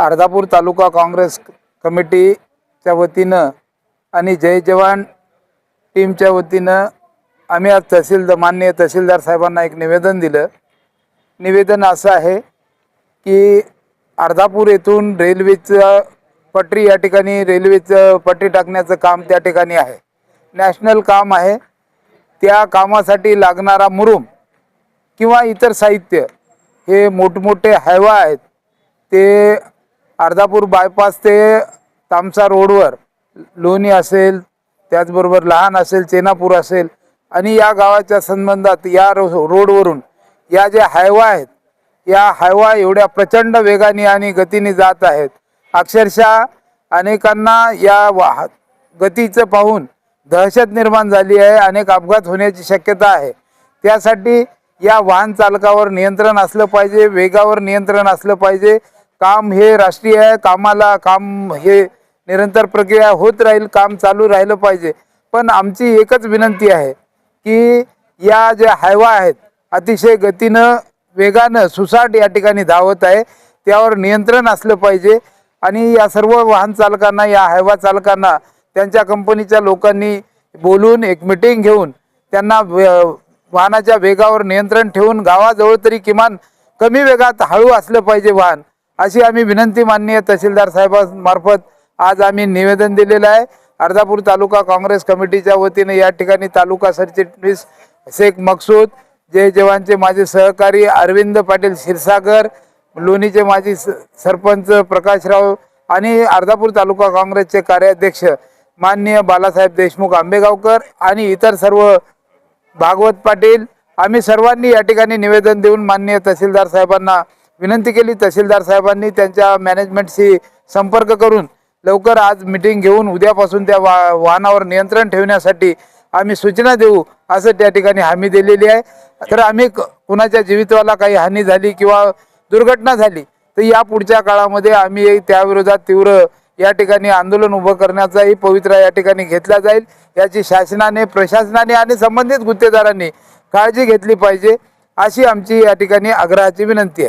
अर्धापूर तालुका काँग्रेस कमिटीच्या वतीनं आणि जय जवान टीमच्या वतीनं आम्ही आज तहसीलदार माननीय तहसीलदार साहेबांना एक निवेदन दिलं. निवेदन असं आहे की अर्धापूर येथून रेल्वेचं पटरी या ठिकाणी रेल्वेचं पटरी टाकण्याचं काम त्या ठिकाणी आहे. नॅशनल काम आहे. त्या कामासाठी लागणारा मुरुम किंवा इतर साहित्य हे मोठमोठे हायवा आहेत. ते अर्धापूर बायपास ते तामसा रोडवर. लोणी असेल त्याचबरोबर लहान असेल चेनापूर असेल आणि या गावाच्या संबंधात या रो रोडवरून या ज्या हायवा आहेत या हायवा एवढ्या प्रचंड वेगाने आणि गतीने जात आहेत. अक्षरशः अनेकांना या वा गतीचं पाहून दहशत निर्माण झाली आहे अनेक अपघात होण्याची शक्यता आहे. त्यासाठी या वाहन चालकावर नियंत्रण असलं पाहिजे वेगावर नियंत्रण असलं पाहिजे काम हे राष्ट्रीय आहे कामाला काम हे निरंतर प्रक्रिया होत राहील काम चालू राहिलं पाहिजे. पण आमची एकच विनंती आहे की या ज्या हायवा आहेत अतिशय गतीनं वेगानं सुसाट या ठिकाणी धावत आहे त्यावर नियंत्रण असलं पाहिजे. आणि या सर्व वाहन चालकांना या हायवा चालकांना त्यांच्या कंपनीच्या लोकांनी बोलून एक मिटिंग घेऊन त्यांना वाहनाच्या वेगावर नियंत्रण ठेवून गावाजवळ तरी किमान कमी वेगात हळू असलं पाहिजे वाहन. अशी आम्ही विनंती माननीय तहसीलदार साहेबांमार्फत आज आम्ही निवेदन दिलेलं आहे. अर्धापूर तालुका काँग्रेस कमिटीच्या वतीने या ठिकाणी तालुका सरचिटणीस शेख मकसूद जय जवानचे माझे सहकारी अरविंद पाटील क्षीरसागर लोणीचे माजी स- सरपंच प्रकाशराव आणि अर्धापूर तालुका काँग्रेसचे कार्याध्यक्ष माननीय बालासाहेब देशमुख आंबेगावकर आणि इतर सर्व भागवत पाटील. आम्ही सर्वांनी या ठिकाणी निवेदन देऊन माननीय तहसीलदार साहेबांना विनंती केली तहसीलदार साहेबांनी त्यांच्या मॅनेजमेंटशी संपर्क करून लवकर आज मिटिंग घेऊन उद्यापासून त्या वा वाहनावर नियंत्रण ठेवण्यासाठी आम्ही सूचना देऊ असं त्या ठिकाणी हमी दिलेली आहे. तर आम्ही क- कुणाच्या जीवितवाला काही हानी झाली किंवा दुर्घटना झाली तर या पुढच्या काळामध्ये आम्ही त्याविरोधात तीव्र या ठिकाणी आंदोलन उभं करण्याचाही पवित्रा या ठिकाणी घेतला जाईल. याची शासनाने प्रशासनाने आणि संबंधित गुत्तेदारांनी काळजी घेतली पाहिजे अशी आमची या ठिकाणी आग्रहाची विनंती आहे.